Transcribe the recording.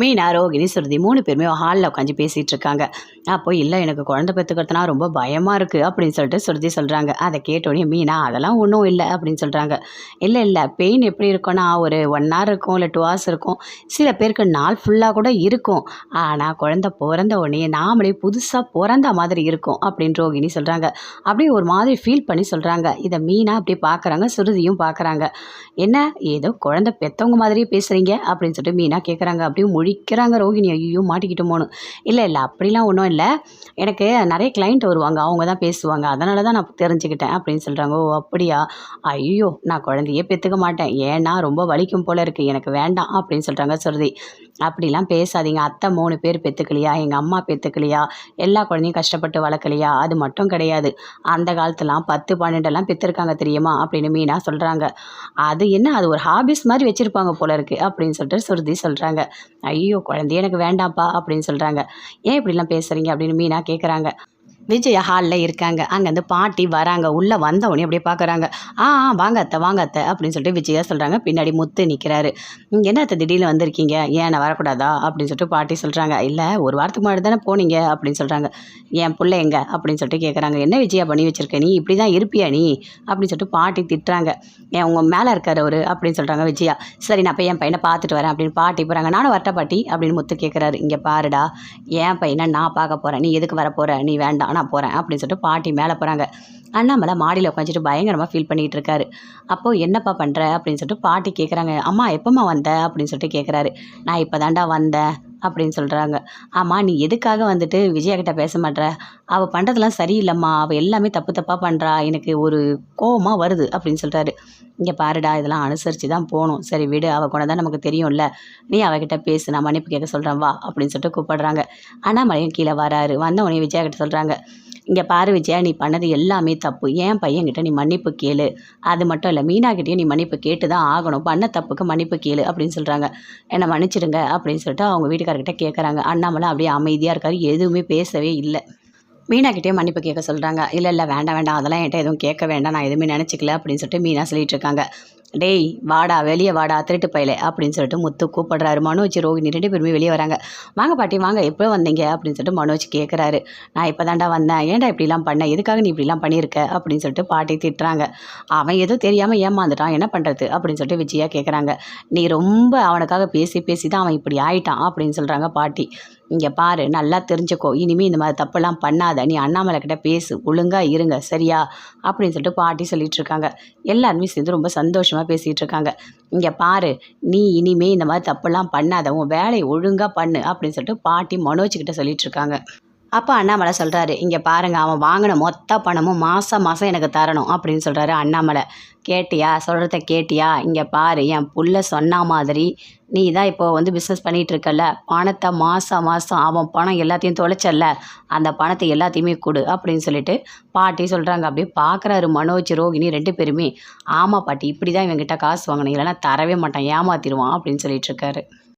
மீனா ரோகிணி சுருதி மூணு பேருமே ஹாலில் உட்காந்து பேசிகிட்டு இருக்காங்க. அப்போ இல்லை எனக்கு குழந்தை பெற்றுக்கிறதுனா ரொம்ப பயமாக இருக்குது அப்படின்னு சொல்லிட்டு சுருதி சொல்கிறாங்க அதை கேட்டோடனே மீனா அதெல்லாம் ஒன்றும் இல்லை அப்படின்னு சொல்கிறாங்க இல்லை இல்லை பெயின் எப்படி இருக்கும்னா ஒரு ஒன் ஹவர் இருக்கும் இல்லை டூ ஹவர்ஸ் இருக்கும். சில பேருக்கு நாள் ஃபுல்லாக கூட இருக்கும். ஆனால் குழந்தை பிறந்த உடனே நாமளே புதுசாக பிறந்த மாதிரி இருக்கும் அப்படின்னு ரோகிணி சொல்கிறாங்க அப்படியே ஒரு மாதிரி ஃபீல் பண்ணி சொல்கிறாங்க இதை மீனா அப்படியே பார்க்குறாங்க சுருதியும் பார்க்குறாங்க என்ன ஏதோ குழந்தை பெற்றவங்க மாதிரியே பேசுகிறீங்க அப்படின்னு சொல்லிட்டு மீனா கேட்குறாங்க அப்படியே முழிக்கிறாங்க ரோகிணி ஐயோ மாட்டிக்கிட்டோமோன்னு. இல்லை இல்லை அப்படிலாம் ஒன்றும் இல்லை. எனக்கு நிறைய கிளைண்ட் வருவாங்க. அவங்க தான் பேசுவாங்க. அதனால தான் நான் தெரிஞ்சுக்கிட்டேன் அப்படின்னு சொல்கிறாங்க ஓ அப்படியா? ஐயோ நான் குழந்தையே பெற்றுக்க மாட்டேன். ஏன்னா ரொம்ப வலிக்கும் போல இருக்குது எனக்கு வேண்டாம் அப்படின்னு சொல்கிறாங்க சுருதி. அப்படிலாம் பேசாதீங்க. அத்தை மூணு பேர் பெற்றுக்கலையா எங்கள் அம்மா பெற்றுக்கலையா எல்லா குழந்தையும் கஷ்டப்பட்டு வளர்க்கலையா? அது மட்டும் கிடையாது. அந்த காலத்துலாம் பத்து பன்னெண்டெல்லாம் பெற்றிருக்காங்க தெரியுமா? அப்படின்னு மீனா சொல்கிறாங்க அது என்ன? அது ஒரு ஹாபிஸ் மாதிரி வச்சுருப்பாங்க போல இருக்குது அப்படின்னு சொல்லிட்டு சுருதி சொல்கிறாங்க ஐயோ குழந்தைய எனக்கு வேண்டாம்ப்பா அப்படின்னு சொல்கிறாங்க ஏன் இப்படிலாம் பேசுகிறீங்க அப்படின்னு மீனா கேட்குறாங்க விஜயா ஹாலில் இருக்காங்க. அங்கேருந்து பாட்டி வராங்க. உள்ளே வந்தவொடனே அப்படியே பார்க்குறாங்க ஆ ஆ வாங்க அத்தை வாங்க அத்தை அப்படின்னு சொல்லிட்டு விஜயா சொல்கிறாங்க பின்னாடி முத்து நிற்கிறாரு என்ன அத்தை திடீர்னு வந்திருக்கீங்க? ஏன் வரக்கூடாதா? அப்படின்னு சொல்லிட்டு பாட்டி சொல்கிறாங்க இல்லை ஒரு வாரத்துக்கு முன்னாடி தானே போனீங்க. அப்படின்னு சொல்கிறாங்க என் பிள்ளை எங்க? அப்படின்னு சொல்லிட்டு கேட்குறாங்க என்ன விஜயா பண்ணி வச்சிருக்க நீ? இப்படி தான் இருப்பியா நீ? அப்படின்னு சொல்லிட்டு பாட்டி திட்டுறாங்க. ஏன் உங்கள் மேலே இருக்கார் அவர்? அப்படின்னு சொல்கிறாங்க விஜயா. சரி நான் போய் என் பையனை பார்த்துட்டு வரேன். அப்படின்னு பாட்டி போகிறாங்க நானும் வரட்ட பாட்டி? அப்படின்னு முத்து கேட்குறாரு இங்கே பாருடா. என் பையனை நான் பார்க்க போகிறேன் நீ எதுக்கு வர போகிற நீ வேண்டாம். நான் போகிறேன் அப்படின்னு சொல்லிட்டு பாட்டி மேலே போகிறாங்க அண்ணாமலை மாடியில் உட்காந்துட்டு பயங்கரமாக ஃபீல் பண்ணிகிட்டு இருக்காரு. அப்போது என்னப்பா பண்ணுற அப்படின்னு சொல்லிட்டு பாட்டி கேட்குறாங்க அம்மா எப்போம்மா வந்த? அப்படின்னு சொல்லிட்டு கேட்குறாரு நான் இப்போ தாண்டா வந்தேன். அப்படின்னு சொல்கிறாங்க ஆமாம் நீ எதுக்காக வந்துட்டு விஜயாகிட்ட பேச மாட்ற? அவள் பண்ணுறதெல்லாம் சரியில்லைம்மா. அவள் எல்லாமே தப்பு தப்பாக பண்ணுறா எனக்கு ஒரு கோபமாக வருது அப்படின்னு சொல்கிறாரு இங்கே பாருடா இதெல்லாம் அனுசரித்து தான் போகணும். சரி விடு. அவள் கொண்டு தான் நமக்கு தெரியும்ல. நீ அவகிட்ட பேசு. நான் மன்னிப்பு கேட்க சொல்கிறேன் வா அப்படின்னு சொல்லிட்டு கூப்பிடுறாங்க. அண்ணாமலையும் கீழே வராரு. வந்த உடனே விஜயா கிட்ட சொல்கிறாங்க இங்கே பாரு விஜயா நீ பண்ணது எல்லாமே தப்பு. ஏன் பையன்கிட்ட நீ மன்னிப்பு கேளு. அது மட்டும் இல்லை மீனாக்கிட்டேயும் நீ மன்னிப்பு கேட்டு தான் ஆகணும். பண்ண தப்புக்கு மன்னிப்பு கேளு அப்படின்னு சொல்கிறாங்க என்னை மன்னிச்சிடுங்க அப்படின்னு சொல்லிட்டு அவங்க வீட்டுக்காரர்கிட்ட கேட்குறாங்க அண்ணாமலை அப்படியே அமைதியாக இருக்காரு. எதுவுமே பேசவே இல்லை. மீனாக்கிட்டேயும் மன்னிப்பு கேட்க சொல்கிறாங்க இல்லை இல்லை வேண்டாம் வேண்டாம். அதெல்லாம் என்கிட்ட எதுவும் கேட்க வேண்டாம். நான் எதுவுமே நினச்சிக்கல அப்படின்னு சொல்லிட்டு மீனா சொல்லிட்டு இருக்காங்க. டேய் வாடா வெளியே வாடா திருட்டு பயில அப்படின்னு சொல்லிட்டு முத்து கூப்பிடுறாரு. மனோஜ் ரோகிணி ரெண்டு பேருமே வெளியே வராங்க. வாங்க பாட்டி வாங்க எப்போ வந்தீங்க? அப்படின்னு சொல்லிட்டு மனோஜ் கேட்குறாரு நான் இப்போ தாண்டா வந்தேன். ஏன்டா இப்படிலாம் பண்ண? எதுக்காக நீ இப்படிலாம் பண்ணியிருக்க? அப்படின்னு சொல்லிட்டு பாட்டி திட்டுறாங்க. அவன் ஏதோ தெரியாமல் ஏமாந்துட்டான். என்ன பண்ணுறது அப்படின்னு சொல்லிட்டு விஜயா கேட்குறாங்க நீ ரொம்ப அவனுக்காக பேசி பேசி தான் அவன் இப்படி ஆயிட்டான் அப்படின்னு சொல்கிறாங்க பாட்டி. இங்கே பாரு நல்லா தெரிஞ்சுக்கோ. இனிமேல் இந்த மாதிரி தப்பெல்லாம் பண்ணாத. நீ அண்ணாமலை கிட்ட பேசு. ஒழுங்காக இருங்க. சரியா? அப்படின்னு சொல்லிட்டு பாட்டி சொல்லிட்டு இருக்காங்க. எல்லாருமே சேர்ந்து ரொம்ப சந்தோஷமாக பேசிகிட்டு இருக்காங்க. இங்கே பாரு நீ இனிமேல் இந்த மாதிரி தப்பெல்லாம் பண்ணாத. உன் வேலையை ஒழுங்காக பண்ணு அப்படின்னு சொல்லிட்டு பாட்டி மனோஜ் கிட்ட சொல்லிட்டு இருக்காங்க. அப்போ அண்ணாமலை சொல்கிறாரு இங்கே பாருங்கள் அவன் வாங்கின மொத்த பணமும் மாதம் மாதம் எனக்கு தரணும் அப்படின்னு சொல்கிறாரு அண்ணாமலை. கேட்டியா? சொல்கிறத கேட்டியா? இங்கே பாரு என் புள்ள சொன்ன மாதிரி நீ தான் இப்போ வந்து பிஸ்னஸ் பண்ணிகிட்டு இருக்கல பணத்தை மாதம் மாதம் அவன் பணம் எல்லாத்தையும் தொலைச்சல்ல அந்த பணத்தை எல்லாத்தையுமே கொடு அப்படின்னு சொல்லிட்டு பாட்டி சொல்கிறாங்க அப்படியே பார்க்குறாரு மனோஜ் ரோகிணி ரெண்டு பேருமே. ஆமாம் பாட்டி இப்படி தான் இவங்கிட்ட காசு வாங்கினீங்க இல்லைன்னா தரவே மாட்டான் ஏமாத்திடுவான் அப்படின்னு சொல்லிட்டு இருக்காரு.